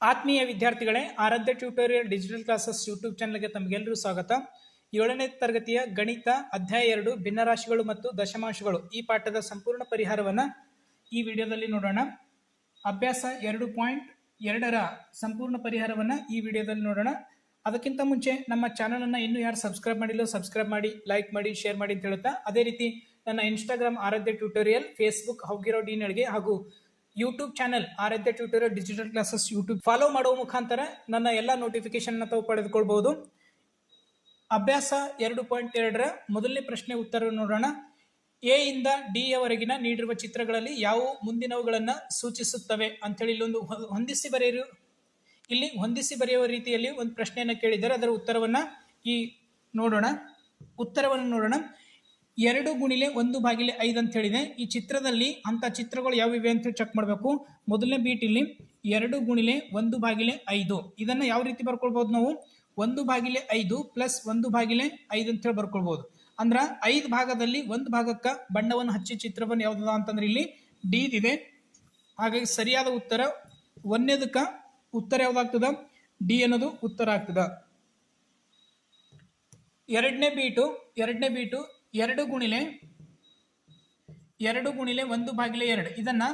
ಆತ್ಮೀಯ ವಿದ್ಯಾರ್ಥಿಗಳೇ, Aaradhya tutorial digital classes YouTube ಚಾನಲ್ಗೆ ತಮಗೆಲ್ಲರೂ ಸ್ವಾಗತ. ಏಳನೇ ತರಗತಿಯ ಗಣಿತ ಅಧ್ಯಾಯ ಎರಡು, ಭಿನ್ನರಾಶಿಗಳು ಮತ್ತು ದಶಮಾಂಶಗಳು. ಈ ಪಾಠದ ಸಂಪೂರ್ಣ ಪರಿಹಾರವನ್ನು ಈ ವಿಡಿಯೋದಲ್ಲಿ ನೋಡೋಣ. ಅಭ್ಯಾಸ ಎರಡು ಪಾಯಿಂಟ್ ಎರಡರ ಸಂಪೂರ್ಣ ಪರಿಹಾರವನ್ನು ಈ ವಿಡಿಯೋದಲ್ಲಿ ನೋಡೋಣ. ಅದಕ್ಕಿಂತ ಮುಂಚೆ, ನಮ್ಮ ಚಾನಲನ್ನು ಇನ್ನೂ ಯಾರು ಸಬ್ಸ್ಕ್ರೈಬ್ ಮಾಡಿಲ್ಲ ಸಬ್ಸ್ಕ್ರೈಬ್ ಮಾಡಿ, ಲೈಕ್ ಮಾಡಿ, ಶೇರ್ ಮಾಡಿ ಅಂತ ಹೇಳುತ್ತಾ ಅದೇ ರೀತಿ ನನ್ನ ಇನ್ಸ್ಟಾಗ್ರಾಮ್ ಆರಾಧ್ಯ ಟ್ಯೂಟೋರಿಯಲ್, ಫೇಸ್ಬುಕ್, ಹೌಗಿರೋ ಡೀನಳ್ಗೆ ಹಾಗೂ YouTube channel Aaradhya tutorial digital classes YouTube follow ಮಾಡುವ ಮುಖಾಂತರ ನನ್ನ ಎಲ್ಲ ನೋಟಿಫಿಕೇಶನ್ ತಾವು ಪಡೆದುಕೊಳ್ಬಹುದು. ಅಭ್ಯಾಸ ಎರಡು ಪಾಯಿಂಟ್ ಎರಡರ ಮೊದಲನೇ ಪ್ರಶ್ನೆ ಉತ್ತರ ನೋಡೋಣ. ಎ ಇಂದ ಡಿ ಯವರೆಗಿನ ನೀಡಿರುವ ಚಿತ್ರಗಳಲ್ಲಿ ಯಾವ ಮುಂದಿನವುಗಳನ್ನು ಸೂಚಿಸುತ್ತವೆ ಅಂಥೇಳಿ ಇಲ್ಲೊಂದು ಹೊಂದಿಸಿ ಬರೆಯಿರು. ಇಲ್ಲಿ ಹೊಂದಿಸಿ ಬರೆಯುವ ರೀತಿಯಲ್ಲಿ ಒಂದು ಪ್ರಶ್ನೆಯನ್ನು ಕೇಳಿದ್ದಾರೆ ಅದರ ಉತ್ತರವನ್ನು ಈ ನೋಡೋಣ. ಉತ್ತರವನ್ನು ನೋಡೋಣ. ಎರಡು ಗುಣಿಲೆ ಒಂದು ಬಾಗಿಲೆ ಐದು ಅಂತ ಹೇಳಿದೆ. ಈ ಚಿತ್ರದಲ್ಲಿ ಅಂಥ ಚಿತ್ರಗಳು ಯಾವಿವೆ ಅಂತ ಚೆಕ್ ಮಾಡಬೇಕು. ಮೊದಲನೇ ಬೀಟ್ ಇಲ್ಲಿ ಎರಡು ಗುಣಿಲೆ ಒಂದು ಬಾಗಿಲೆ ಐದು. ಇದನ್ನು ಯಾವ ರೀತಿ ಬರ್ಕೊಳ್ಬೋದು ನಾವು? ಒಂದು ಬಾಗಿಲೆ ಐದು ಪ್ಲಸ್ ಒಂದು ಬಾಗಿಲೆ ಐದು ಅಂತ ಹೇಳಿ ಬರ್ಕೊಳ್ಬೋದು. ಅಂದ್ರೆ ಐದು ಭಾಗದಲ್ಲಿ ಒಂದು ಭಾಗಕ್ಕೆ ಬಣ್ಣವನ್ನು ಹಚ್ಚಿ ಚಿತ್ರವನ್ನು ಯಾವ್ದದ ಅಂತಂದ್ರೆ ಇಲ್ಲಿ ಡಿ ಇದೆ. ಹಾಗಾಗಿ ಸರಿಯಾದ ಉತ್ತರ ಒಂದನೇದಕ್ಕೆ ಉತ್ತರ ಯಾವ್ದಾಗ್ತದ? ಡಿ ಅನ್ನೋದು ಉತ್ತರ ಆಗ್ತದ. ಎರಡನೇ ಬೀಟು ಎರಡನೇ ಬೀಟು ಎರಡು ಗುಣಿಲೆ ಎರಡು ಗುಣಿಲೆ ಒಂದು ಬಾಗಿಲೆ ಎರಡು. ಇದನ್ನ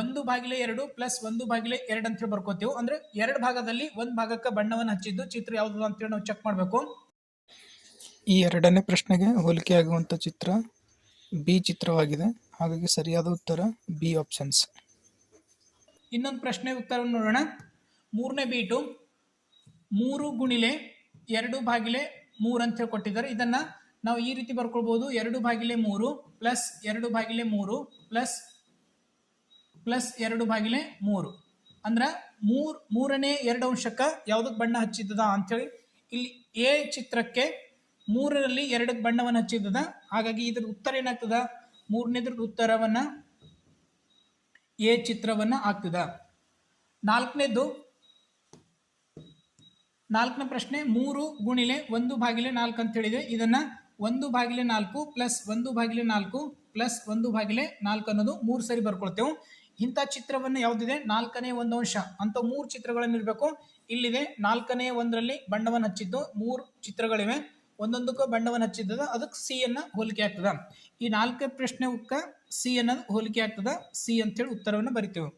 ಒಂದು ಬಾಗಿಲೆ ಎರಡು ಪ್ಲಸ್ ಒಂದು ಬಾಗಿಲೆ ಎರಡು ಅಂತ ಬರ್ಕೋತೀವಿ. ಅಂದ್ರೆ ಎರಡು ಭಾಗದಲ್ಲಿ ಒಂದು ಭಾಗಕ್ಕೆ ಬಣ್ಣವನ್ನು ಹಚ್ಚಿದ್ದು, ಚಿತ್ರ ಯಾವ್ದು ಅಂತೇಳಿ ನಾವು ಚೆಕ್ ಮಾಡಬೇಕು. ಈ ಎರಡನೇ ಪ್ರಶ್ನೆಗೆ ಹೋಲಿಕೆ ಆಗುವಂತ ಚಿತ್ರ ಬಿ ಚಿತ್ರವಾಗಿದೆ. ಹಾಗಾಗಿ ಸರಿಯಾದ ಉತ್ತರ ಬಿ ಆಪ್ಷನ್ಸ್ ಇನ್ನೊಂದು ಪ್ರಶ್ನೆ ಉತ್ತರವನ್ನು ನೋಡೋಣ. ಮೂರನೇ ಬೀಟು ಮೂರು ಗುಣಿಲೆ ಎರಡು ಬಾಗಿಲೆ ಮೂರು ಅಂತ ಹೇಳಿ ಕೊಟ್ಟಿದ್ದಾರೆ ಇದನ್ನ ನಾವು ಈ ರೀತಿ ಬರ್ಕೊಳ್ಬೋದು. ಎರಡು ಬಾಗಿಲೆ ಮೂರು ಪ್ಲಸ್ ಎರಡು ಬಾಗಿಲೆ ಮೂರು ಪ್ಲಸ್ ಪ್ಲಸ್ ಎರಡು ಬಾಗಿಲೆ ಮೂರು. ಅಂದ್ರೆ ಮೂರ್, ಮೂರನೇ ಎರಡು ಅಂಶಕ್ಕೆ ಯಾವ್ದಕ್ ಬಣ್ಣ ಹಚ್ಚಿದ್ದದ ಅಂಥೇಳಿ ಇಲ್ಲಿ ಎ ಚಿತ್ರಕ್ಕೆ ಮೂರರಲ್ಲಿ ಎರಡಕ್ಕೆ ಬಣ್ಣವನ್ನು ಹಚ್ಚಿದ್ದದ. ಹಾಗಾಗಿ ಇದ್ರ ಉತ್ತರ ಏನಾಗ್ತದ? ಮೂರನೇದ್ರ ಉತ್ತರವನ್ನ ಎ ಚಿತ್ರವನ್ನ ಆಗ್ತದ ನಾಲ್ಕನೇದು ನಾಲ್ಕನೇ ಪ್ರಶ್ನೆ ಮೂರು ಗುಣಿಲೆ ಒಂದು ಬಾಗಿಲೆ ನಾಲ್ಕು ಅಂತ ಹೇಳಿದೆ ಇದನ್ನ ಒಂದು ಬಾಗಿಲೆ ನಾಲ್ಕು ಪ್ಲಸ್ ಒಂದು ಬಾಗಿಲೆ ನಾಲ್ಕು ಪ್ಲಸ್ ಒಂದು ಬಾಗಿಲೆ ನಾಲ್ಕು ಅನ್ನೋದು ಮೂರು ಸರಿ ಬರ್ಕೊಳ್ತೇವೆ. ಇಂಥ ಚಿತ್ರವನ್ನು ಯಾವುದಿದೆ? ನಾಲ್ಕನೇ ಒಂದು ಅಂಶ. ಅಂತ ಮೂರು ಚಿತ್ರಗಳನ್ನು ಇರಬೇಕು ಇಲ್ಲಿದೆ ನಾಲ್ಕನೇ ಒಂದರಲ್ಲಿ ಬಣ್ಣವನ್ನು ಹಚ್ಚಿದ್ದು ಮೂರು ಚಿತ್ರಗಳಿವೆ. ಒಂದೊಂದಕ್ಕೂ ಬಣ್ಣವನ್ನು ಹಚ್ಚಿದ್ದದ, ಅದಕ್ಕೆ ಸಿ ಅನ್ನ ಹೋಲಿಕೆ ಆಗ್ತದ. ಈ ನಾಲ್ಕನೇ ಪ್ರಶ್ನೆ ಉಕ್ಕ ಸಿ ಅನ್ನೋದು ಹೋಲಿಕೆ ಆಗ್ತದ. ಸಿ ಅಂತೇಳಿ ಉತ್ತರವನ್ನು ಬರಿತೇವೆ.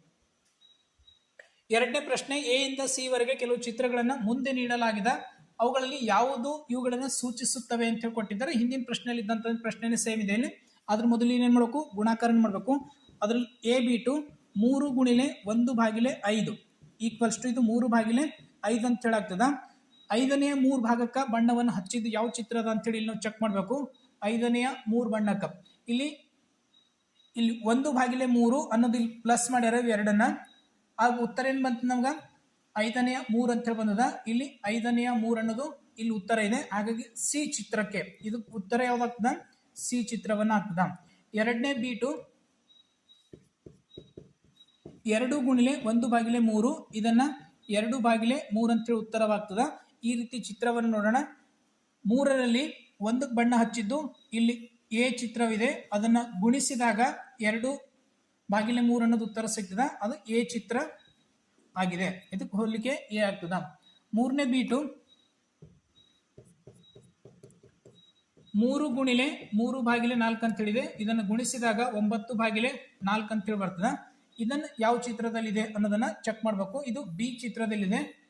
ಎರಡನೇ ಪ್ರಶ್ನೆ ಎ ಇಂದ ಸಿ ವರೆಗೆ ಕೆಲವು ಚಿತ್ರಗಳನ್ನು ಮುಂದೆ ನೀಡಲಾಗಿದೆ. ಅವುಗಳಲ್ಲಿ ಯಾವುದು ಇವುಗಳನ್ನು ಸೂಚಿಸುತ್ತವೆ ಅಂತ ಹೇಳಿ ಕೊಟ್ಟಿದ್ದಾರೆ ಹಿಂದಿನ ಪ್ರಶ್ನೆಯಲ್ಲಿ ಇದ್ದಂಥ ಪ್ರಶ್ನೆನೇ ಸೇಮ್ ಇದೆ ಅದ್ರ ಮೊದಲು ಏನೇನು ಮಾಡಬೇಕು? ಗುಣಾಕಾರ ಮಾಡಬೇಕು. ಅದ್ರಲ್ಲಿ ಎ ಬಿ ಟು ಮೂರು ಗುಣಿಲೆ ಒಂದು ಬಾಗಿಲೆ ಐದು. ಈಕ್ವಲ್ಸ್ ಟು ಇದು ಮೂರು ಬಾಗಿಲೆ ಐದು ಅಂತ ಹೇಳಾಗ್ತದ. ಐದನೆಯ ಮೂರು ಭಾಗಕ್ಕೆ ಬಣ್ಣವನ್ನು ಹಚ್ಚಿದ್ದು ಯಾವ ಚಿತ್ರದ ಅಂತೇಳಿ ಇಲ್ಲಿ ನಾವು ಚೆಕ್ ಮಾಡಬೇಕು. ಐದನೆಯ ಮೂರು ಬಣ್ಣಕ್ಕೆ. ಇಲ್ಲಿ ಇಲ್ಲಿ ಒಂದು ಬಾಗಿಲೆ ಮೂರು ಅನ್ನೋದು ಇಲ್ಲಿ ಪ್ಲಸ್ ಮಾಡ್ಯಾರ ಎರಡನ್ನ. ಆಗ ಉತ್ತರ ಏನು ಬಂತು ನಮ್ಗೆ? ಐದನೆಯ ಮೂರು ಅಂತೇಳಿ ಬಂದದ. ಇಲ್ಲಿ ಐದನೆಯ ಮೂರು ಅನ್ನೋದು ಇಲ್ಲಿ ಉತ್ತರ ಇದೆ. ಹಾಗಾಗಿ ಸಿ ಚಿತ್ರಕ್ಕೆ ಇದು ಉತ್ತರ ಯಾವ್ದಾಗ್ತದ ಸಿ ಚಿತ್ರವನ್ನ ಆಗ್ತದ. ಎರಡನೇ ಬೀಟು ಎರಡು ಗುಣಿಲೆ ಒಂದು ಬಾಗಿಲೆ ಮೂರು. ಇದನ್ನ ಎರಡು ಬಾಗಿಲೆ ಮೂರು ಅಂತೇಳಿ ಉತ್ತರವಾಗ್ತದ. ಈ ರೀತಿ ಚಿತ್ರವನ್ನು ನೋಡೋಣ. ಮೂರರಲ್ಲಿ ಒಂದಕ್ಕೆ ಬಣ್ಣ ಹಚ್ಚಿದ್ದು ಇಲ್ಲಿ ಎ ಚಿತ್ರವಿದೆ. ಅದನ್ನ ಗುಣಿಸಿದಾಗ ಎರಡು ಬಾಗಿಲೆ ಮೂರು ಅನ್ನೋದು ಉತ್ತರ ಸಿಗ್ತದ. ಅದು ಎ ಚಿತ್ರ ಆಗಿದೆ. ಇದಕ್ಕೆ ಹೋಲಿಕೆ ಎ ಆಗ್ತದ? ಮೂರನೇ ಬೀಟು ಮೂರು ಗುಣಿಲೆ ಮೂರು ಬಾಗಿಲೆ ನಾಲ್ಕು ಅಂತ ಹೇಳಿದೆ ಇದನ್ನು ಗುಣಿಸಿದಾಗ ಒಂಬತ್ತು ಬಾಗಿಲೆ ನಾಲ್ಕು ಅಂತೇಳಿ ಬರ್ತದ. ಇದನ್ನು ಯಾವ ಚಿತ್ರದಲ್ಲಿದೆ ಅನ್ನೋದನ್ನ ಚೆಕ್ ಮಾಡಬೇಕು. ಇದು ಬಿ ಚಿತ್ರದಲ್ಲಿದೆ.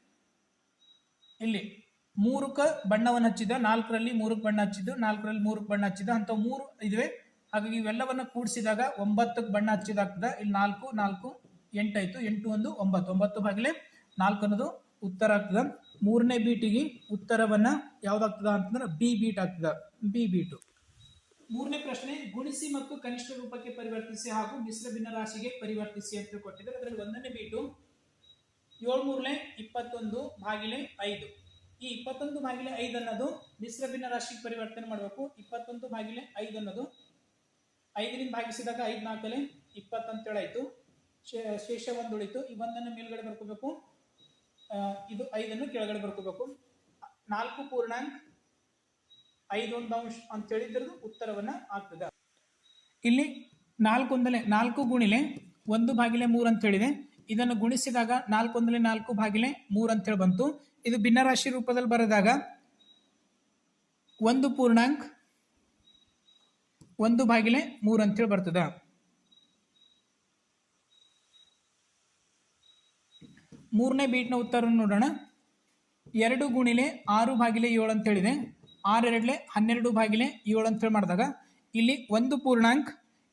ಇಲ್ಲಿ ಮೂರಕ್ಕ ಬಣ್ಣವನ್ನು ಹಚ್ಚಿದ ನಾಲ್ಕರಲ್ಲಿ ಮೂರಕ್ಕೆ ಬಣ್ಣ ಹಚ್ಚಿದ್ದು, ನಾಲ್ಕರಲ್ಲಿ ಮೂರಕ್ಕೆ ಬಣ್ಣ ಹಚ್ಚಿದ ಅಂತ ಮೂರು ಇದುವೆ. ಹಾಗಾಗಿ ಇವೆಲ್ಲವನ್ನು ಕೂಡಿಸಿದಾಗ ಒಂಬತ್ತಕ್ಕೆ ಬಣ್ಣ ಹಚ್ಚಿದಾಗ್ತದ. ಇಲ್ಲಿ ನಾಲ್ಕು ನಾಲ್ಕು ಎಂಟಾಯ್ತು, ಎಂಟು ಒಂದು, ಒಂಬತ್ತು. ಒಂಬತ್ತು ಬಾಗಿಲೆ ನಾಲ್ಕು ಅನ್ನೋದು ಉತ್ತರ ಆಗ್ತದ. ಮೂರನೇ ಬೀಟಿಗೆ ಉತ್ತರವನ್ನ ಯಾವ್ದಾಗ್ತದ ಅಂತಂದ್ರೆ ಬಿ ಬೀಟ್ ಆಗ್ತದ. B beat. ಮೂರನೇ ಪ್ರಶ್ನೆ, ಗುಣಿಸಿ ಮತ್ತು ಕನಿಷ್ಠ ರೂಪಕ್ಕೆ ಪರಿವರ್ತಿಸಿ ಹಾಗೂ ಮಿಶ್ರ ಭಿನ್ನ ರಾಶಿಗೆ ಪರಿವರ್ತಿಸಿ ಅಂತ ಕೊಟ್ಟಿದ್ದಾರೆ. ಅದರಲ್ಲಿ ಒಂದನೇ ಬೀಟು ಏಳು ಮೂರನೇ ಇಪ್ಪತ್ತೊಂದು ಬಾಗಿಲೆ ಐದು. ಈ ಇಪ್ಪತ್ತೊಂದು ಬಾಗಿಲೆ ಐದು ಅನ್ನೋದು ಮಿಶ್ರ ಭಿನ್ನ ರಾಶಿಗೆ ಪರಿವರ್ತನೆ ಮಾಡಬೇಕು. ಇಪ್ಪತ್ತೊಂದು ಬಾಗಿಲೆ ಐದು ಅನ್ನೋದು ಐದರಿಂದ ಭಾಗಿಸಿದಾಗ ಐದು ನಾಲ್ಕಲೆ ಇಪ್ಪತ್ತಂತೇಳಾಯ್ತು. ಶೇಷ ಒಂದು ಉಳಿತು ಈ ಒಂದನ್ನು ಮೇಲ್ಗಡೆ ಬರ್ಕೋಬೇಕು. ಇದು ಐದನ್ನು ಕೆಳಗಡೆ ಬರ್ಕೋಬೇಕು. ನಾಲ್ಕು ಪೂರ್ಣಾಂಕ ಐದು ಅಂಶ ಅಂತ ಹೇಳಿದ್ರದ್ದು ಉತ್ತರವನ್ನ ಆಗ್ತದೆ. ಇಲ್ಲಿ ನಾಲ್ಕು ಒಂದಲೆ ನಾಲ್ಕು ಗುಣಿಲೆ ಒಂದು ಬಾಗಿಲೆ ಮೂರು ಅಂತ ಹೇಳಿದೆ. ಇದನ್ನು ಗುಣಿಸಿದಾಗ ನಾಲ್ಕು ಒಂದಲೆ ನಾಲ್ಕು ಬಾಗಿಲೆ ಮೂರು ಅಂತೇಳಿ ಬಂತು. ಇದು ಭಿನ್ನರಾಶಿ ರೂಪದಲ್ಲಿ ಬರೆದಾಗ ಒಂದು ಪೂರ್ಣಾಂಕ ಒಂದು ಬಾಗಿಲೆ ಮೂರು ಅಂತೇಳಿ ಬರ್ತದ. ಮೂರನೇ ಬೀಟ್ನ ಉತ್ತರವನ್ನು ನೋಡೋಣ. ಎರಡು ಗುಣಿಲೆ ಆರು ಬಾಗಿಲೆ ಏಳು ಅಂತ ಹೇಳಿದೆ ಆರು ಎರಡ್ಲೆ ಹನ್ನೆರಡು ಬಾಗಿಲೆ ಏಳು ಅಂತೇಳಿ ಮಾಡಿದಾಗ ಇಲ್ಲಿ ಒಂದು ಪೂರ್ಣಾಂಕ,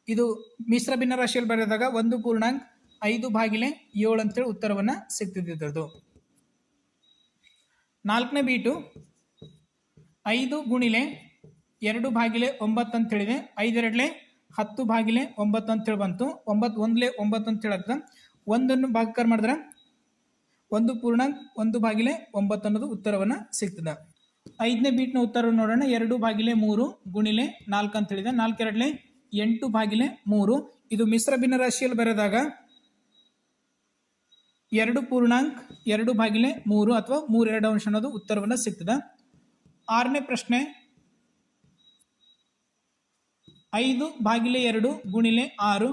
ಇದು ಮಿಶ್ರ ಭಿನ್ನ ರಾಶಿಯಲ್ಲಿ ಬರೆದಾಗ ಒಂದು ಪೂರ್ಣಾಂಕ, ಐದು ಬಾಗಿಲೆ ಏಳು ಅಂತೇಳಿ ಉತ್ತರವನ್ನು ಸಿಗ್ತಿದ್ದದ್ದು ನಾಲ್ಕನೇ ಬೀಟು ಐದು ಗುಣಿಲೆ ಎರಡು ಬಾಗಿಲೆ ಒಂಬತ್ತು ಅಂತ ಹೇಳಿದೆ. ಐದೆರಡ್ಲೆ ಹತ್ತು ಬಾಗಿಲೆ ಒಂಬತ್ತು ಅಂತೇಳಿ ಬಂತು. ಒಂಬತ್ತು, ಒಂದ್ಲೆ ಒಂಬತ್ತು ಅಂತ ಆಗ್ತದೆ ಒಂದನ್ನು ಭಾಗಕಾರ ಮಾಡಿದ್ರೆ ಒಂದು ಪೂರ್ಣಾಂಕ ಒಂದು ಬಾಗಿಲೆ ಒಂಬತ್ತು ಅನ್ನೋದು ಉತ್ತರವನ್ನು ಸಿಗ್ತದೆ. ಐದನೇ ಬೀಟ್ನ ಉತ್ತರ ನೋಡೋಣ. ಎರಡು ಬಾಗಿಲೆ ಮೂರು ಗುಣಿಲೆ ನಾಲ್ಕು ಅಂತ ಹೇಳಿದೆ. ನಾಲ್ಕೆರಡ್ಲೆ ಎಂಟು ಬಾಗಿಲೆ ಮೂರು. ಇದು ಮಿಶ್ರ ಭಿನ್ನ ರಾಶಿಯಲ್ಲಿ ಬರೆದಾಗ ಎರಡು ಪೂರ್ಣಾಂಕ ಎರಡು ಬಾಗಿಲೆ ಮೂರು ಅಥವಾ ಮೂರೆರಡು ಅಂಶ ಅನ್ನೋದು ಉತ್ತರವನ್ನು ಸಿಗ್ತದೆ. ಆರನೇ ಪ್ರಶ್ನೆ, ಐದು ಬಾಗಿಲೆ ಎರಡು ಗುಣಿಲೆ ಆರು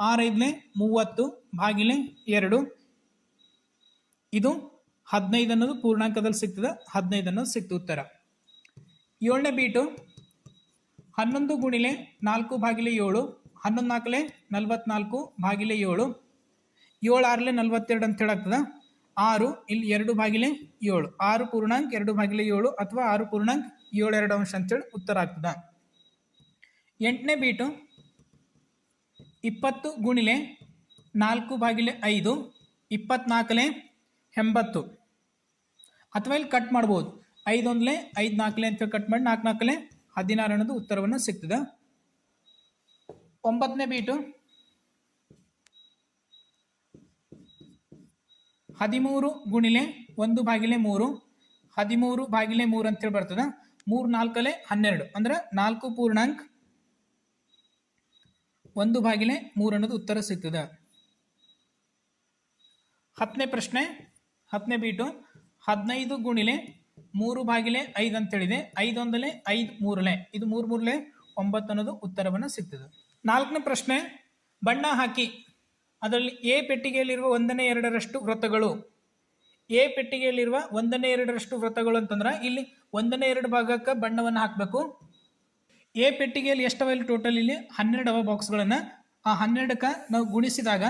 ಆರೈದನೇ ಮೂವತ್ತು ಬಾಗಿಲೆ ಎರಡು. ಇದು ಹದಿನೈದು ಅನ್ನೋದು ಪೂರ್ಣಾಂಕದಲ್ಲಿ ಸಿಗ್ತದೆ, ಹದಿನೈದು ಅನ್ನೋದು ಸಿಕ್ತು ಉತ್ತರ. ಏಳನೇ ಬೀಟು, ಹನ್ನೊಂದು ಗುಣಿಲೆ ನಾಲ್ಕು ಬಾಗಿಲೆ ಏಳು, ಹನ್ನೊಂದು ನಾಲ್ಕಲೆ ನಲ್ವತ್ನಾಲ್ಕು ಬಾಗಿಲೆ ಏಳು ಏಳು ಆರಲೆ ನಲ್ವತ್ತೆರಡು ಅಂತ ಹೇಳಾಗ್ತದ. ಆರು ಇಲ್ಲಿ ಎರಡು ಬಾಗಿಲೆ ಏಳು, ಆರು ಪೂರ್ಣಾಂಕ ಎರಡು ಭಾಗಿಲೆ ಏಳು ಅಥವಾ ಆರು ಪೂರ್ಣಾಂಕ್ ಏಳು ಎರಡು ಅಂಶ ಅಂತೇಳಿ ಉತ್ತರ ಆಗ್ತದ. ಎಂಟನೇ ಬೀಟು, ಇಪ್ಪತ್ತು ಗುಣಿಲೆ ನಾಲ್ಕು ಬಾಗಿಲೆ ಐದು, ಇಪ್ಪತ್ನಾಲ್ಕಲೆ ಎಂಬತ್ತು. ಅಥವಾ ಇಲ್ಲಿ ಕಟ್ ಮಾಡ್ಬೋದು. ಐದೊಂದಲೇ ಐದು ನಾಲ್ಕಲೆ ಅಂತ ಕಟ್ ಮಾಡಿ ನಾಲ್ಕು ನಾಲ್ಕಲೆ ಹದಿನಾರು ಅನ್ನೋದು ಉತ್ತರವನ್ನು ಸಿಗ್ತದೆ. ಒಂಬತ್ತನೇ ಬೀಟು. ಹದಿಮೂರು ಗುಣಿಲೆ ಒಂದು ಬಾಗಿಲೆ ಮೂರು. ಹದಿಮೂರು ಬಾಗಿಲೆ ಮೂರು ಅಂತೇಳಿ ಬರ್ತದೆ. ಮೂರು ನಾಲ್ಕಲೆ ಹನ್ನೆರಡು. ಅಂದ್ರೆ ನಾಲ್ಕು ಪೂರ್ಣಾಂಕ್ ಒಂದು ಬಾಗಿಲೆ ಮೂರು ಅನ್ನೋದು ಉತ್ತರ ಸಿಗ್ತದೆ. ಹತ್ತನೇ ಪ್ರಶ್ನೆ. ಹತ್ತನೇ ಬೀಟು ಹದಿನೈದು ಗುಣಿಲೆ ಮೂರು ಬಾಗಿಲೆ ಐದು ಅಂತೇಳಿದೆ. ಐದೊಂದಲೆ ಐದು ಮೂರಲೆ. ಇದು ಮೂರು ಮೂರಲೆ ಒಂಬತ್ತು ಅನ್ನೋದು ಉತ್ತರವನ್ನು ಸಿಗ್ತದೆ. ನಾಲ್ಕನೇ ಪ್ರಶ್ನೆ, ಬಣ್ಣ ಹಾಕಿ. ಅದರಲ್ಲಿ ಎ ಪೆಟ್ಟಿಗೆಯಲ್ಲಿರುವ ಒಂದನೇ ಎರಡರಷ್ಟು ವೃತ್ತಗಳು ಎ ಪೆಟ್ಟಿಗೆಯಲ್ಲಿರುವ ಒಂದನೇ ಎರಡರಷ್ಟು ವೃತ್ತಗಳು ಅಂತಂದ್ರೆ ಇಲ್ಲಿ ಒಂದನೇ ಎರಡು ಭಾಗಕ್ಕೆ ಬಣ್ಣವನ್ನು ಹಾಕಬೇಕು. ಎ ಪೆಟ್ಟಿಗೆಯಲ್ಲಿ ಎಷ್ಟವ ಇಲ್ಲಿ ಟೋಟಲ್ ಇಲ್ಲಿ? ಹನ್ನೆರಡು ಅವ ಬಾಕ್ಸ್ಗಳನ್ನು ಆ ಹನ್ನೆರಡಕ್ಕೆ ನಾವು ಗುಣಿಸಿದಾಗ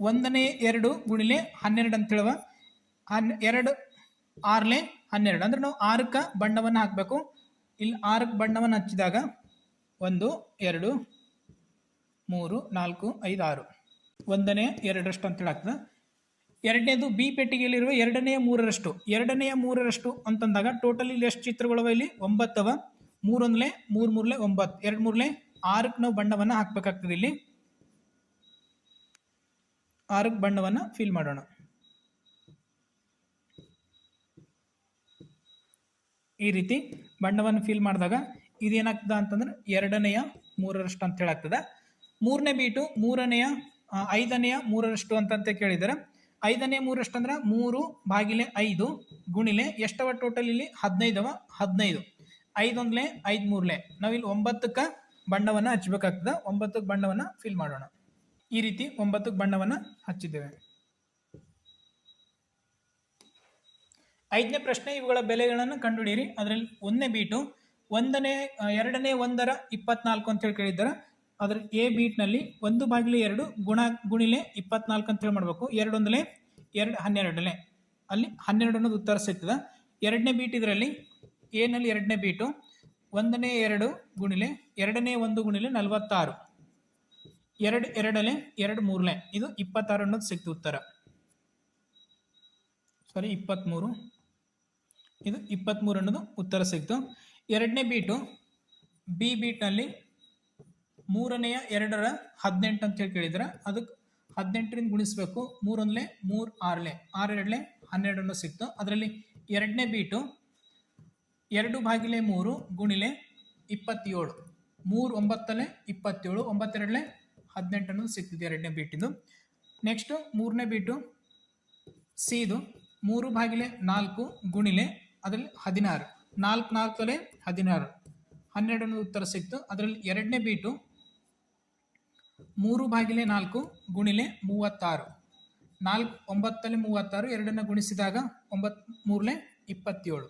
ಒಂದನೇ ಎರಡು ಗುಣಿಲೆ ಹನ್ನೆರಡು ಅಂತ ಹೇಳುವ ಹನ್, ಎರಡು, ಆರ್ಲೆ ಹನ್ನೆರಡು. ಅಂದ್ರೆ ನಾವು ಆರಕ್ಕೆ ಬಣ್ಣವನ್ನು ಹಾಕಬೇಕು. ಇಲ್ಲಿ ಆರಕ್ಕೆ ಬಣ್ಣವನ್ನು ಹಚ್ಚಿದಾಗ ಒಂದು, ಎರಡು, ಮೂರು, ನಾಲ್ಕು, ಐದು, ಆರು. ಒಂದನೇ ಎರಡರಷ್ಟು ಅಂತೇಳಿ ಆಗ್ತದೆ. ಎರಡನೇದು ಬಿ ಪೆಟ್ಟಿಗೆಯಲ್ಲಿರುವ ಎರಡನೆಯ ಮೂರರಷ್ಟು. ಎರಡನೆಯ ಮೂರರಷ್ಟು ಅಂತಂದಾಗ ಟೋಟಲ್ ಇಲ್ಲಿ ಎಷ್ಟು ಚಿತ್ರಗಳವ ಇಲ್ಲಿ? ಒಂಬತ್ತವ. ಮೂರೊಂದಲೇ ಮೂರು ಮೂರಲೆ ಒಂಬತ್ತು. ಎರಡು ಮೂರಲೆ ಆರಕ್ಕೆ ನಾವು ಬಣ್ಣವನ್ನು ಹಾಕಬೇಕಾಗ್ತದೆ ಇಲ್ಲಿ. ಆರಕ್ಕೆ ಬಣ್ಣವನ್ನು ಫಿಲ್ ಮಾಡೋಣ. ಈ ರೀತಿ ಬಣ್ಣವನ್ನು ಫಿಲ್ ಮಾಡಿದಾಗ ಇದೇನಾಗ್ತದ ಅಂತಂದ್ರೆ ಎರಡನೆಯ ಮೂರರಷ್ಟು ಅಂತ ಹೇಳಾಗ್ತದ. ಮೂರನೇ ಬೀಟು ಮೂರನೆಯ ಐದನೆಯ ಮೂರರಷ್ಟು ಅಂತಂತ ಕೇಳಿದ್ದಾರೆ ಐದನೇ ಮೂರಷ್ಟು ಅಂದ್ರೆ ಮೂರು ಬಾಗಿಲೆ ಐದು ಗುಣಿಲೆ ಎಷ್ಟವ ಟೋಟಲ್ ಇಲ್ಲಿ? ಹದಿನೈದವ ಹದಿನೈದು. ಐದೊಂದ್ಲೆ ಐದು ಮೂರ್ಲೆ ನಾವಿಲ್ಲಿ ಒಂಬತ್ತಕ್ಕೆ ಬಣ್ಣವನ್ನು ಹಚ್ಬೇಕಾಗ್ತದೆ. ಒಂಬತ್ತಕ್ಕೆ ಬಣ್ಣವನ್ನು ಫಿಲ್ ಮಾಡೋಣ. ಈ ರೀತಿ ಒಂಬತ್ತು ಬಣ್ಣವನ್ನು ಹಚ್ಚಿದ್ದೇವೆ. ಐದನೇ ಪ್ರಶ್ನೆ, ಇವುಗಳ ಬೆಲೆಗಳನ್ನು ಕಂಡುಹಿಡಿಯಿರಿ. ಅದರಲ್ಲಿ ಒಂದನೇ ಬೀಟು, ಒಂದನೇ, ಎರಡನೇ ಒಂದರ ಇಪ್ಪತ್ನಾಲ್ಕು ಅಂತ ಹೇಳಿ ಕೇಳಿದ್ದಾರೆ? ಅದರ ಎ ಬೀಟ್ನಲ್ಲಿ ಒಂದು ಬಾಗಿಲು ಎರಡು ಗುಣ, ಗುಣಿಲೆ ಇಪ್ಪತ್ನಾಲ್ಕು ಅಂತ ಹೇಳಿ ಮಾಡಬೇಕು. ಎರಡೊಂದಲೆ ಎರಡು ಹನ್ನೆರಡಲೆ. ಅಲ್ಲಿ ಹನ್ನೆರಡು ಅನ್ನೋದು ಉತ್ತರ ಸಿಗ್ತದೆ? ಎರಡನೇ ಬೀಟ್ ಇದರಲ್ಲಿ ಎನಲ್ಲಿ ಎರಡನೇ ಬೀಟು, ಒಂದನೇ ಎರಡು ಗುಣಿಲೆ, ಎರಡನೇ ಒಂದು ಗುಣಿಲೆ ನಲವತ್ತಾರು. ಎರಡು ಎರಡಲೆ ಎರಡು ಮೂರಲೆ ಇದು ಇಪ್ಪತ್ತಾರು ಅನ್ನೋದು ಸಿಕ್ತು ಉತ್ತರ. ಸಾರಿ ಇಪ್ಪತ್ತ್ಮೂರು ಇದು ಇಪ್ಪತ್ತ್ಮೂರು ಅನ್ನೋದು ಉತ್ತರ ಸಿಕ್ತು ಎರಡನೇ ಬೀಟು ಬಿ ಬೀಟ್ನಲ್ಲಿ ಮೂರನೆಯ, ಎರಡರ ಹದಿನೆಂಟು ಅಂತ ಹೇಳಿ ಕೇಳಿದ್ರೆ ಅದಕ್ಕೆ ಹದಿನೆಂಟರಿಂದ ಗುಣಿಸ್ಬೇಕು. ಮೂರೊಂದಲೆ, ಮೂರು ಆರಲೆ ಆರೆರಡಲೆ ಹನ್ನೆರಡು ಹನ್ನೆರಡನ್ನು ಸಿಕ್ತು ಅದರಲ್ಲಿ ಎರಡನೇ ಬೀಟು ಎರಡು ಬಾಗಿಲೆ ಮೂರು ಗುಣಿಲೆ ಇಪ್ಪತ್ತೇಳು. ಮೂರು ಒಂಬತ್ತಲೆ ಇಪ್ಪತ್ತೇಳು. ಒಂಬತ್ತೆರಡಲೆ ಹದಿನೆಂಟು ಸಿಕ್ತಿದೆ ಎರಡನೇ ಬೀಟಿದು. ನೆಕ್ಸ್ಟು ಮೂರನೇ ಬೀಟು, ಸಿದು, ಮೂರು ಬಾಗಿಲೆ ನಾಲ್ಕು ಗುಣಿಲೆ ಅದರಲ್ಲಿ ಹದಿನಾರು. ನಾಲ್ಕು ನಾಲ್ಕಲೆ ಹದಿನಾರು. ಹನ್ನೆರಡನ್ನು ಉತ್ತರ ಸಿಕ್ತು. ಅದರಲ್ಲಿ ಎರಡನೇ ಬೀಟು, ಮೂರು ಬಾಗಿಲೆ ನಾಲ್ಕು ಗುಣಿಲೆ ಮೂವತ್ತಾರು. ನಾಲ್ಕು ಒಂಬತ್ತಲ್ಲಿ ಮೂವತ್ತಾರು, ಎರಡನ್ನು ಗುಣಿಸಿದಾಗ ಒಂಬತ್ತು ಮೂರಲೆ ಇಪ್ಪತ್ತೇಳು.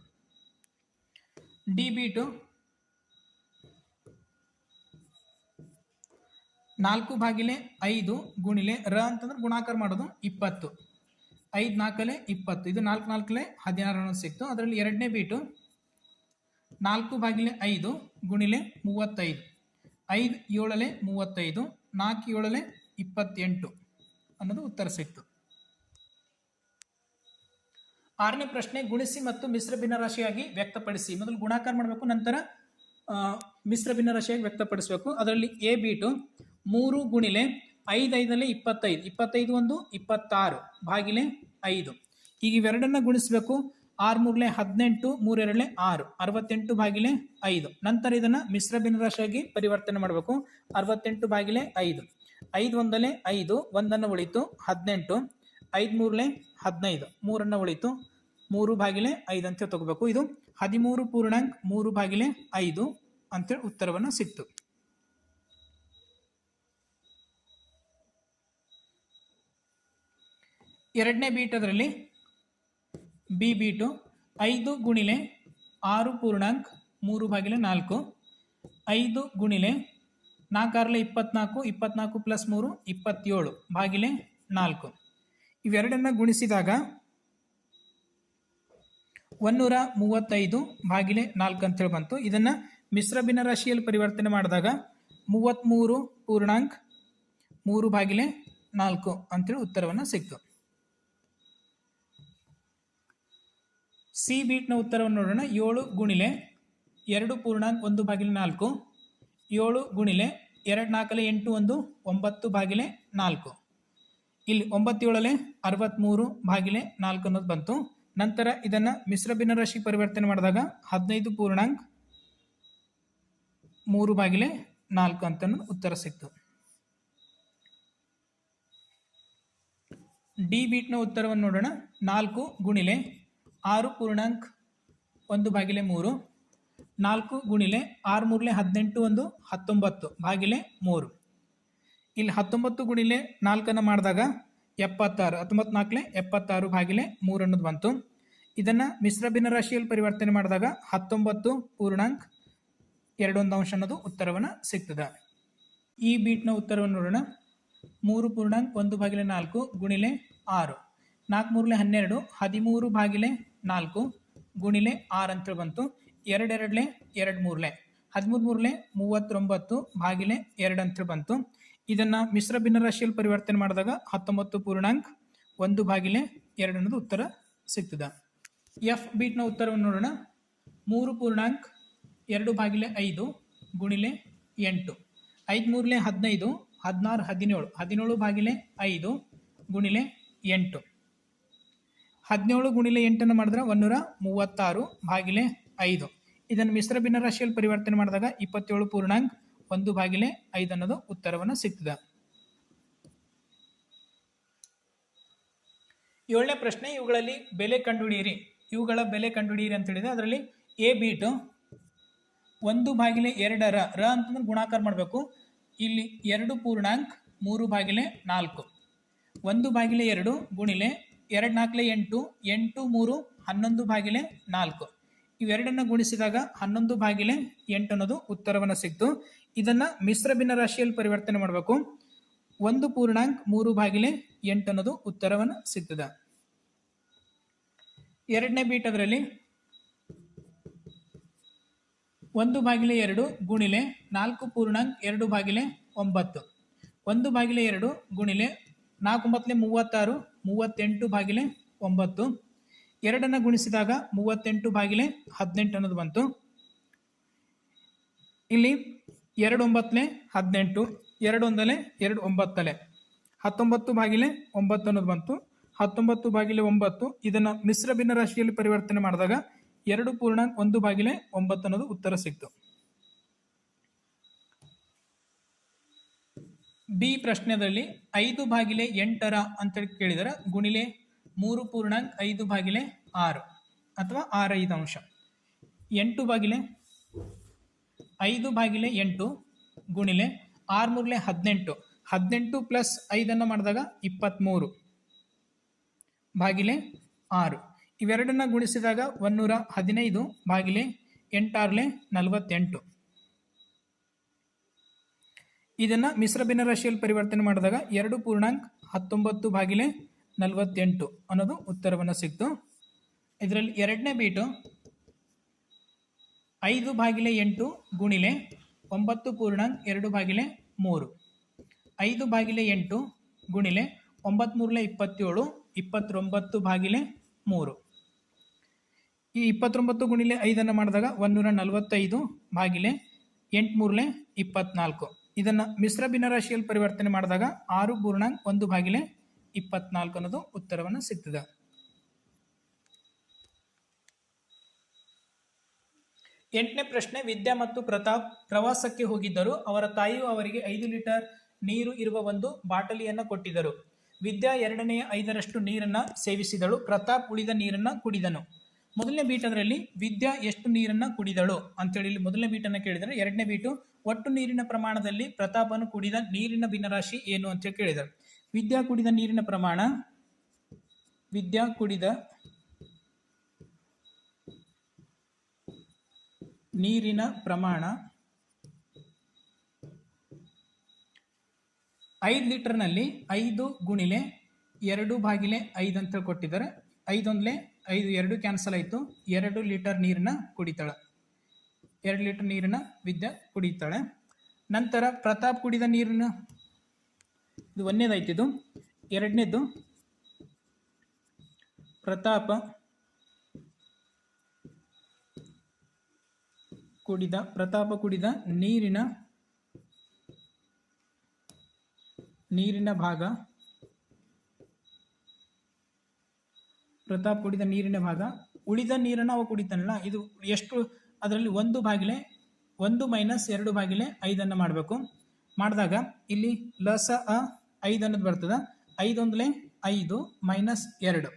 ಡಿ ಬೀಟು ನಾಲ್ಕು ಭಾಗಿಲೆ ಐದು ಗುಣಿಲೆ ರ ಅಂತಂದ್ರೆ ಗುಣಾಕಾರ ಮಾಡೋದು ಇಪ್ಪತ್ತು. ಐದು ನಾಲ್ಕಲೆ ಇಪ್ಪತ್ತು. ಇದು ನಾಲ್ಕು ನಾಲ್ಕಲೆ ಹದಿನಾರು ಅನ್ನೋದು ಸಿಕ್ತು. ಅದರಲ್ಲಿ ಎರಡನೇ ಬೀಟು ನಾಲ್ಕು ಭಾಗಿಲೆ ಐದು ಗುಣಿಲೆ ಮೂವತ್ತೈದು. ಐದು ಏಳಲೆ ಮೂವತ್ತೈದು, ನಾಲ್ಕು ಏಳಲೆ ಇಪ್ಪತ್ತೆಂಟು ಅನ್ನೋದು ಉತ್ತರ ಸಿಕ್ತು. ಆರನೇ ಪ್ರಶ್ನೆ, ಗುಣಿಸಿ ಮತ್ತು ಮಿಶ್ರ ಭಿನ್ನರಾಶಿಯಾಗಿ ವ್ಯಕ್ತಪಡಿಸಿ. ಮೊದಲು ಗುಣಾಕಾರ ಮಾಡಬೇಕು, ನಂತರ ಮಿಶ್ರ ಭಿನ್ನರಾಶಿಯಾಗಿ ವ್ಯಕ್ತಪಡಿಸಬೇಕು. ಅದರಲ್ಲಿ ಎ ಬೀಟು ಮೂರು ಗುಣಿಲೆ ಐದು ಐದಲೆ ಇಪ್ಪತ್ತೈದು. ಇಪ್ಪತ್ತೈದು ಒಂದು, ಇಪ್ಪತ್ತಾರು ಬಾಗಿಲೆ ಐದು. ಈಗ ಇವೆರಡನ್ನ ಗುಣಿಸಬೇಕು. ಆರು ಮೂರಲೆ ಹದಿನೆಂಟು, ಮೂರೆರಡಲೆ ಆರು. ಅರವತ್ತೆಂಟು ಬಾಗಿಲೆ ಐದು. ನಂತರ ಇದನ್ನು ಮಿಶ್ರ ಭಿನ್ನರಾಶಿಯಾಗಿ ಪರಿವರ್ತನೆ ಮಾಡಬೇಕು. ಅರವತ್ತೆಂಟು ಬಾಗಿಲೆ ಐದು. ಐದು ಒಂದಲೆ ಐದು, ಒಂದನ್ನು ಉಳಿತು ಹದಿನೆಂಟು. ಐದು ಮೂರಲೆ ಹದಿನೈದು, ಮೂರನ್ನು ಉಳಿತು ಮೂರು ಬಾಗಿಲೆ ಐದು ಅಂತ ತಗೋಬೇಕು. ಇದು ಹದಿಮೂರು ಪೂರ್ಣಾಂಕ ಮೂರು ಬಾಗಿಲೆ ಐದು ಅಂತೇಳಿ ಉತ್ತರವನ್ನು ಸಿಕ್ತು. ಎರಡನೇ ಬೀಟ್ ಅದರಲ್ಲಿ ಬಿ ಬೀಟು ಐದು ಗುಣಿಲೆ ಆರು ಪೂರ್ಣಾಂಕ ಮೂರು ಬಾಗಿಲೆ ನಾಲ್ಕು. ಐದು ಗುಣಿಲೆ ನಾಲ್ಕಾರಲೆ ಇಪ್ಪತ್ನಾಲ್ಕು ಇಪ್ಪತ್ನಾಲ್ಕು ಪ್ಲಸ್ ಮೂರು, ಇಪ್ಪತ್ತೇಳು ಬಾಗಿಲೆ ನಾಲ್ಕು. ಇವೆರಡನ್ನು ಗುಣಿಸಿದಾಗ ಒನ್ನೂರ ಮೂವತ್ತೈದು ಬಾಗಿಲೆ ನಾಲ್ಕು ಅಂತೇಳಿ ಬಂತು. ಇದನ್ನು ಮಿಶ್ರ ಭಿನ್ನರಾಶಿಯಲ್ಲಿ ಪರಿವರ್ತನೆ ಮಾಡಿದಾಗ ಮೂವತ್ತ್ಮೂರು ಪೂರ್ಣಾಂಕ ಮೂರು ಬಾಗಿಲೆ ನಾಲ್ಕು ಅಂತೇಳಿ ಉತ್ತರವನ್ನು ಸಿಕ್ತು. ಸಿ ಬೀಟ್ನ ಉತ್ತರವನ್ನು ನೋಡೋಣ. ಏಳು ಗುಣಿಲೆ ಎರಡು ಪೂರ್ಣಾಂಕ ಒಂದು ಬಾಗಿಲೆ ನಾಲ್ಕು. ಏಳು ಗುಣಿಲೆ ಎರಡು ನಾಲ್ಕಲೆ ಎಂಟು ಒಂದು ಒಂಬತ್ತು ಬಾಗಿಲೆ ನಾಲ್ಕು. ಇಲ್ಲಿ ಒಂಬತ್ತೇಳಲೆ ಅರವತ್ತ್ಮೂರು ಬಾಗಿಲೆ ನಾಲ್ಕು ಅನ್ನೋದು ಬಂತು. ನಂತರ ಇದನ್ನು ಮಿಶ್ರ ಭಿನ್ನರಾಶಿ ಪರಿವರ್ತನೆ ಮಾಡಿದಾಗ ಹದಿನೈದು ಪೂರ್ಣಾಂಕ ಮೂರು ಬಾಗಿಲೆ ನಾಲ್ಕು ಅಂತ ಉತ್ತರ ಸಿಕ್ತು. ಡಿ ಬೀಟ್ನ ಉತ್ತರವನ್ನು ನೋಡೋಣ. ನಾಲ್ಕು ಗುಣಿಲೆ ಆರು ಪೂರ್ಣಾಂಕ ಒಂದು ಬಾಗಿಲೆ ಮೂರು, ನಾಲ್ಕು ಗುಣಿಲೆ ಆರು ಮೂರಲೆ ಹದಿನೆಂಟು ಒಂದು ಹತ್ತೊಂಬತ್ತು ಬಾಗಿಲೆ ಮೂರು. ಇಲ್ಲಿ ಹತ್ತೊಂಬತ್ತು ಗುಣಿಲೆ ನಾಲ್ಕನ್ನು ಮಾಡಿದಾಗ ಎಪ್ಪತ್ತಾರು ಹತ್ತೊಂಬತ್ತು ನಾಲ್ಕಲೆ ಎಪ್ಪತ್ತಾರು ಬಾಗಿಲೆ ಮೂರು ಅನ್ನೋದು ಬಂತು. ಇದನ್ನು ಮಿಶ್ರ ಭಿನ್ನರಾಶಿಯಲ್ಲಿ ಪರಿವರ್ತನೆ ಮಾಡಿದಾಗ ಹತ್ತೊಂಬತ್ತು ಪೂರ್ಣಾಂಕ ಎರಡೊಂದು ಅಂಶ ಅನ್ನೋದು ಉತ್ತರವನ್ನು ಸಿಗ್ತದೆ. ಈ ಬೀಟ್ನ ಉತ್ತರವನ್ನು ನೋಡೋಣ. ಮೂರು ಪೂರ್ಣಾಂಕ ಒಂದು ಬಾಗಿಲೆ ನಾಲ್ಕು ಗುಣಿಲೆ ಆರು, ನಾಲ್ಕು ಮೂರಲೆ ಹನ್ನೆರಡು, ಹದಿಮೂರು ಭಾಗಿಲೆ ನಾಲ್ಕು ಗುಣಿಲೆ ಆರು ಅಂತೇಳಿ ಬಂತು. ಎರಡೆರಡಲೆ ಎರಡು ಮೂರಲೆ ಹದಿಮೂರು ಮೂರಲೆ ಮೂವತ್ತೊಂಬತ್ತು ಬಾಗಿಲೆ ಎರಡು ಅಂತೇಳಿ ಬಂತು. ಇದನ್ನು ಮಿಶ್ರ ಭಿನ್ನರಾಶಿಯಲ್ಲಿ ಪರಿವರ್ತನೆ ಮಾಡಿದಾಗ ಹತ್ತೊಂಬತ್ತು ಪೂರ್ಣಾಂಕ ಒಂದು ಬಾಗಿಲೆ ಎರಡು ಅನ್ನೋದು ಉತ್ತರ ಸಿಗ್ತದೆ. ಎಫ್ ಬೀಟ್ನ ಉತ್ತರವನ್ನು ನೋಡೋಣ. ಮೂರು ಪೂರ್ಣಾಂಕ ಎರಡು ಬಾಗಿಲೆ ಐದು ಗುಣಿಲೆ ಎಂಟು. ಐದು ಮೂರಲೆ ಹದಿನೈದು, ಹದಿನಾರು ಹದಿನೇಳು ಹದಿನೇಳು ಬಾಗಿಲೆ ಐದು ಗುಣಿಲೆ ಎಂಟು. ಹದಿನೇಳು ಗುಣಿಲೆ ಎಂಟನ್ನು ಮಾಡಿದ್ರೆ ಒಂದೂರ ಮೂವತ್ತಾರು ಭಾಗಿಲೆ ಐದು. ಇದನ್ನು ಮಿಶ್ರ ಭಿನ್ನರಾಶಿಯಲ್ಲಿ ಪರಿವರ್ತನೆ ಮಾಡಿದಾಗ ಇಪ್ಪತ್ತೇಳು ಪೂರ್ಣಾಂಕ ಒಂದು ಭಾಗಿಲೆ ಐದು ಅನ್ನೋದು ಉತ್ತರವನ್ನು ಸಿಗ್ತದೆ. ಏಳನೇ ಪ್ರಶ್ನೆ, ಇವುಗಳಲ್ಲಿ ಬೆಲೆ ಕಂಡುಹಿಡಿಯಿರಿ. ಇವುಗಳ ಬೆಲೆ ಕಂಡುಹಿಡಿಯಿರಿ ಅಂತ ಹೇಳಿದ್ರೆ ಅದರಲ್ಲಿ ಎ ಬೀಟು ಒಂದು ಬಾಗಿಲೆ ಎರಡರ ರ ಅಂತಂದ್ರೆ ಗುಣಾಕಾರ ಮಾಡಬೇಕು. ಇಲ್ಲಿ ಎರಡು ಪೂರ್ಣಾಂಕ ಮೂರು ಭಾಗಿಲೆ ನಾಲ್ಕು. ಒಂದು ಬಾಗಿಲೆ ಎರಡು ಗುಣಿಲೆ ಎರಡು ನಾಲ್ಕಲೆ ಎಂಟು ಎಂಟು ಮೂರು, ಹನ್ನೊಂದು ಬಾಗಿಲೆ ನಾಲ್ಕು. ಇವೆರಡನ್ನು ಗುಣಿಸಿದಾಗ ಹನ್ನೊಂದು ಬಾಗಿಲೆ ಎಂಟು ಅನ್ನೋದು ಉತ್ತರವನ್ನು ಸಿಕ್ತು. ಇದನ್ನು ಮಿಶ್ರ ಭಿನ್ನರಾಶಿಯಲ್ಲಿ ಪರಿವರ್ತನೆ ಮಾಡಬೇಕು. ಒಂದು ಪೂರ್ಣಾಂಕ ಮೂರು ಬಾಗಿಲೆ ಎಂಟು ಅನ್ನೋದು ಉತ್ತರವನ್ನು ಸಿಗ್ತದೆ ಎರಡನೇ ಬೀಟ್ ಅದರಲ್ಲಿ ಒಂದು ಬಾಗಿಲೆ ಎರಡು ಗುಣಿಲೆ ನಾಲ್ಕು ಪೂರ್ಣಾಂಕ ಎರಡು ಬಾಗಿಲೆ ಒಂಬತ್ತು. ಒಂದು ಬಾಗಿಲೆ ಎರಡು ಗುಣಿಲೆ ನಾಲ್ಕು ಒಂಬತ್ತಲೆ ಮೂವತ್ತಾರು ಮೂವತ್ತೆಂಟು ಬಾಗಿಲೆ ಒಂಬತ್ತು. ಎರಡನ್ನು ಗುಣಿಸಿದಾಗ ಮೂವತ್ತೆಂಟು ಬಾಗಿಲೆ ಹದಿನೆಂಟು ಅನ್ನೋದು ಬಂತು. ಇಲ್ಲಿ ಎರಡು ಒಂಬತ್ತಲೆ ಹದಿನೆಂಟು ಎರಡು ಒಂದಲೆ ಎರಡು ಒಂಬತ್ತಲೆ ಹತ್ತೊಂಬತ್ತು ಬಾಗಿಲೆ ಒಂಬತ್ತು ಅನ್ನೋದು ಬಂತು. ಹತ್ತೊಂಬತ್ತು ಬಾಗಿಲೆ ಒಂಬತ್ತು, ಇದನ್ನು ಮಿಶ್ರ ಭಿನ್ನರಾಶಿಯಲ್ಲಿ ಪರಿವರ್ತನೆ ಮಾಡಿದಾಗ ಎರಡು ಪೂರ್ಣಾಂಕ ಒಂದು ಬಾಗಿಲೆ ಒಂಬತ್ತು ಅನ್ನೋದು ಉತ್ತರ ಸಿಕ್ತು. ಬಿ ಪ್ರಶ್ನೆದಲ್ಲಿ ಐದು ಬಾಗಿಲೆ ಎಂಟರ ಅಂತೇಳಿ ಕೇಳಿದರೆ. ಗುಣಿಲೆ ಮೂರು ಪೂರ್ಣಾಂಕ ಐದು ಬಾಗಿಲೆ ಆರು ಅಥವಾ ಆರೈದು ಅಂಶ. ಎಂಟು ಬಾಗಿಲೆ ಐದು ಬಾಗಿಲೆ ಎಂಟು ಗುಣಿಲೆ ಆರು ಮೂರಲೆ ಹದಿನೆಂಟು. ಹದಿನೆಂಟು ಪ್ಲಸ್ ಐದನ್ನು ಮಾಡಿದಾಗ ಇಪ್ಪತ್ತ್ಮೂರು ಬಾಗಿಲೆ ಆರು. ಇವೆರಡನ್ನು ಗುಣಿಸಿದಾಗ ಒನ್ನೂರ ಹದಿನೈದು ಬಾಗಿಲೆ ಎಂಟಾರ್ಲೆ ನಲವತ್ತೆಂಟು. ಇದನ್ನು ಮಿಶ್ರ ಭಿನ್ನರಾಶಿಯಲ್ಲಿ ಪರಿವರ್ತನೆ ಮಾಡಿದಾಗ ಎರಡು ಪೂರ್ಣಾಂಕ ಹತ್ತೊಂಬತ್ತು ಬಾಗಿಲೆ ನಲವತ್ತೆಂಟು ಅನ್ನೋದು ಉತ್ತರವನ್ನು ಸಿಕ್ತು. ಇದರಲ್ಲಿ ಎರಡನೇ ಬೀಟು ಐದು ಬಾಗಿಲೆ ಎಂಟು ಗುಣಿಲೆ ಒಂಬತ್ತು ಪೂರ್ಣಾಂಕ ಎರಡು ಬಾಗಿಲೆ ಮೂರು. ಐದು ಬಾಗಿಲೆ ಎಂಟು ಗುಣಿಲೆ ಒಂಬತ್ತ್ಮೂರಲೆ ಇಪ್ಪತ್ತೇಳು, ಇಪ್ಪತ್ತೊಂಬತ್ತು ಬಾಗಿಲೆ ಮೂರು. ಈ ಇಪ್ಪತ್ತೊಂಬತ್ತು ಗುಣಿಲೆ ಐದನ್ನು ಮಾಡಿದಾಗ ಒಂದೂರ ನಲವತ್ತೈದು ಭಾಗಿಲೆ ಎಂಟುಮೂರಲೆ ಇಪ್ಪತ್ನಾಲ್ಕು. ಇದನ್ನು ಮಿಶ್ರ ಭಿನ್ನರಾಶಿಯಲ್ಲಿ ಪರಿವರ್ತನೆ ಮಾಡಿದಾಗ ಆರು ಪೂರ್ಣಾಂಕ ಒಂದು ಬಾಗಿಲೆ ಇಪ್ಪತ್ನಾಲ್ಕು ಅನ್ನೋದು ಉತ್ತರವನ್ನು ಸಿಗ್ತದೆ. ಎಂಟನೇ ಪ್ರಶ್ನೆ, ವಿದ್ಯಾ ಮತ್ತು ಪ್ರತಾಪ್ ಪ್ರವಾಸಕ್ಕೆ ಹೋಗಿದ್ದರು. ಅವರ ತಾಯಿಯು ಅವರಿಗೆ ಐದು ಲೀಟರ್ ನೀರು ಇರುವ ಒಂದು ಬಾಟಲಿಯನ್ನು ಕೊಟ್ಟಿದ್ದರು. ವಿದ್ಯಾ ಎರಡನೆಯ ಐದರಷ್ಟು ನೀರನ್ನು ಸೇವಿಸಿದಳು. ಪ್ರತಾಪ್ ಉಳಿದ ನೀರನ್ನು ಕುಡಿದನು. ಮೊದಲನೇ ಬೀಟದರಲ್ಲಿ ವಿದ್ಯಾ ಎಷ್ಟು ನೀರನ್ನು ಕುಡಿದಳು ಅಂತೇಳಿ ಇಲ್ಲಿ ಮೊದಲನೇ ಬೀಟನ್ನು ಕೇಳಿದರೆ ಎರಡನೇ ಬೀಟು ಒಟ್ಟು ನೀರಿನ ಪ್ರಮಾಣದಲ್ಲಿ ಪ್ರತಾಪನು ಕುಡಿದ ನೀರಿನ ಭಿನ್ನರಾಶಿ ಏನು ಅಂತ ಕೇಳಿದರು ವಿದ್ಯಾ ಕುಡಿದ ನೀರಿನ ಪ್ರಮಾಣ, ವಿದ್ಯಾ ಕುಡಿದ ನೀರಿನ ಪ್ರಮಾಣ ಐದು ಲೀಟರ್ನಲ್ಲಿ ಐದು ಗುಣಿಲೆ ಎರಡು ಬಾಗಿಲೆ ಐದು ಅಂತ ಕೊಟ್ಟಿದ್ದಾರೆ. ಐದೊಂದಲೆ ಐದು, ಎರಡು ಕ್ಯಾನ್ಸಲ್ ಆಯಿತು. ಎರಡು ಲೀಟರ್ ನೀರನ್ನ ಕುಡಿತಾಳೆ. ಎರಡು ಲೀಟರ್ ನೀರನ್ನ ವಿದ್ಯಾ ಕುಡಿತಾಳೆ. ನಂತರ ಪ್ರತಾಪ್ ಕುಡಿದ ನೀರನ್ನ ಇದು ಒಂದನೇದಾಯ್ತು ಇದು. ಎರಡನೇದು ಪ್ರತಾಪ ಕುಡಿದ ಪ್ರತಾಪ ಕುಡಿದ ನೀರಿನ ನೀರಿನ ಭಾಗ ಪ್ರತಾಪ್ ಕುಡಿದ ನೀರಿನ ಭಾಗ. ಉಳಿದ ನೀರನ್ನು ಅವ ಕುಡಿತಾನಲ್ಲ, ಇದು ಎಷ್ಟು, ಅದರಲ್ಲಿ ಒಂದು ಬಾಗಿಲೆ, ಒಂದು ಮೈನಸ್ ಎರಡು ಬಾಗಿಲೆ ಐದನ್ನು ಮಾಡಬೇಕು. ಮಾಡಿದಾಗ ಇಲ್ಲಿ ಲಸ ಅ ಐದು ಅನ್ನೋದು ಬರ್ತದೆ. ಐದೊಂದಲೇ ಐದು ಮೈನಸ್ ಎರಡು.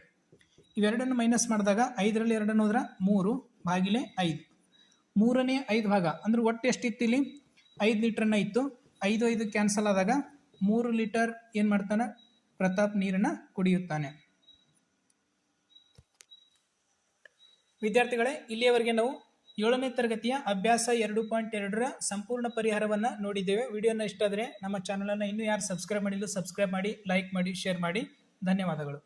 ಇವೆರಡನ್ನು ಮೈನಸ್ ಮಾಡಿದಾಗ ಐದರಲ್ಲಿ ಎರಡನ್ನು ಹೋದ್ರೆ ಮೂರು, ಬಾಗಿಲೆ ಐದು. ಮೂರನೇ ಐದು ಭಾಗ, ಅಂದ್ರೆ ಒಟ್ಟು ಎಷ್ಟಿತ್ತು ಇಲ್ಲಿ? ಐದು ಲೀಟ್ರನ್ನ ಇತ್ತು. ಐದು ಐದು ಕ್ಯಾನ್ಸಲ್ ಆದಾಗ ಮೂರು ಲೀಟರ್ ಏನು ಮಾಡ್ತಾನೆ? ಪ್ರತಾಪ್ ನೀರನ್ನು ಕುಡಿಯುತ್ತಾನೆ. ವಿದ್ಯಾರ್ಥಿಗಳೇ, ಇಲ್ಲಿಯವರೆಗೆ ನಾವು ಏಳನೇ ತರಗತಿಯ ಅಭ್ಯಾಸ ಎರಡು ಪಾಯಿಂಟ್ ಎರಡರ ಸಂಪೂರ್ಣ ಪರಿಹಾರವನ್ನು ನೋಡಿದ್ದೇವೆ. ವಿಡಿಯೋನ ಇಷ್ಟ ಆದರೆ ನಮ್ಮ ಚಾನಲನ್ನು ಇನ್ನೂ ಯಾರು ಸಬ್ಸ್ಕ್ರೈಬ್ ಮಾಡಿಲ್ಲ ಸಬ್ಸ್ಕ್ರೈಬ್ ಮಾಡಿ ಲೈಕ್ ಮಾಡಿ ಶೇರ್ ಮಾಡಿ. ಧನ್ಯವಾದಗಳು.